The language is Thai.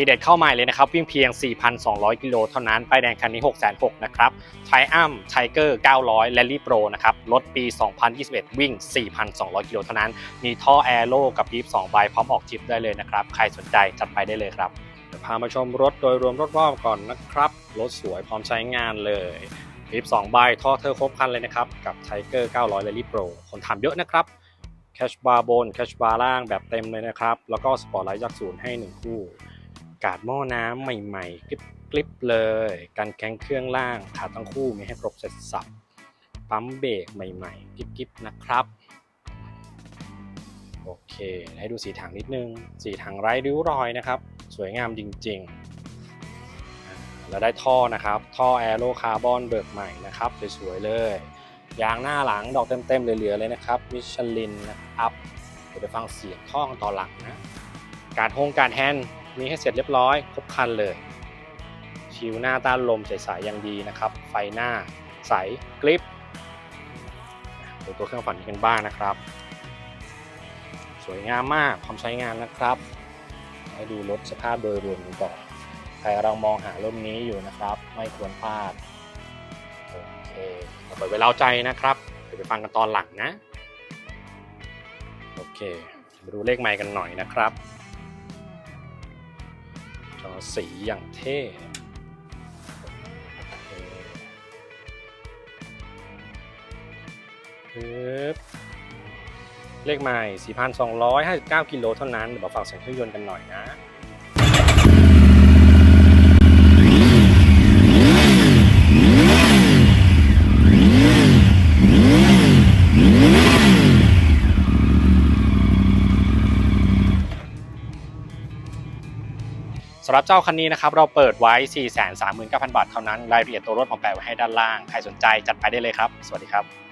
ทีเด็ดเข้าใหม่เลยนะครับ วิ่งเพียง 4,200 กิโลเท่านั้น ป้ายแดงคันนี้ 6,600นะครับไทอัมไทเกอร์ 900 และลี่โปรนะครับ รถปี 2021 วิ่ง 4,200 กิโลเท่านั้น มีท่อแอโร่กับยีบ2ใบพร้อมออกจิปได้เลยนะครับ ใครสนใจจัดไปได้เลยครับเดี๋ยวพามาชมรถโดยรวมรอบๆก่อนนะครับ รถสวยพร้อมใช้งานเลยยีบ2ใบท่อเธอครบคันเลยนะครับ กับไทเกอร์900 และลี่โปรคนทำเยอะนะครับแคชบาร์บนแคชบาร์ล่างแบบเต็มเลยนะครับ แล้วก็สปอร์ตไลท์ยักษ์ศูนย์ให้ 1 คู่ กาดหม้อน้ำใหม่ๆกริบๆเลยกันแกงเครื่องล่างขาทั้งคู่มีให้ครบเสร็จสับปั๊มเบรกใหม่ๆกริบๆนะครับ โอเค ให้ดูสีถังนิดนึง สีถังไร้ริ้วรอยนะครับ สวยงามจริงๆอ่าแล้วได้ท่อนะครับ ท่อแอโรคาร์บอนเบิกใหม่นะครับสวยๆเลย ยางหน้าหลังดอกเต็มๆเหลือๆเลยนะครับมิชลินนะครับเดี๋ยวไปฟังเสียงท่อกันต่อหลังนะ การโฮงการแฮนด์ มีให้เสร็จเรียบร้อยครบคันเลย ชิวหน้าต้านลมใสๆอย่างดีนะครับ ไฟหน้าใสกริปดูตัวเครื่องฝันนี้กันบ้างนะครับ สวยงามมากพร้อมใช้งานนะครับ ให้ดูรถสภาพโดยรวมกันก่อนใครเรามองหารุ่นนี้อยู่นะครับ ไม่ควรพลาดโอเคต่อไปไว้เล่าใจนะครับเดี๋ยวไปฟังกันตอนหลังนะ โอเคมาดูเลขไมค์กันหน่อยนะครับ สีอย่างเท่โอเคปึ๊บเลขใหม่ 4,259 กิโลเท่านั้น เดี๋ยวมาฟังเสียงเครื่องยนต์กันหน่อยนะ สำหรับเจ้าคันนี้นะครับเราเปิดไว้ 439,000 บาทเท่านั้น รายละเอียดตัวรถผมแปะไว้ให้ด้านล่าง ใครสนใจจัดไปได้เลยครับ สวัสดีครับ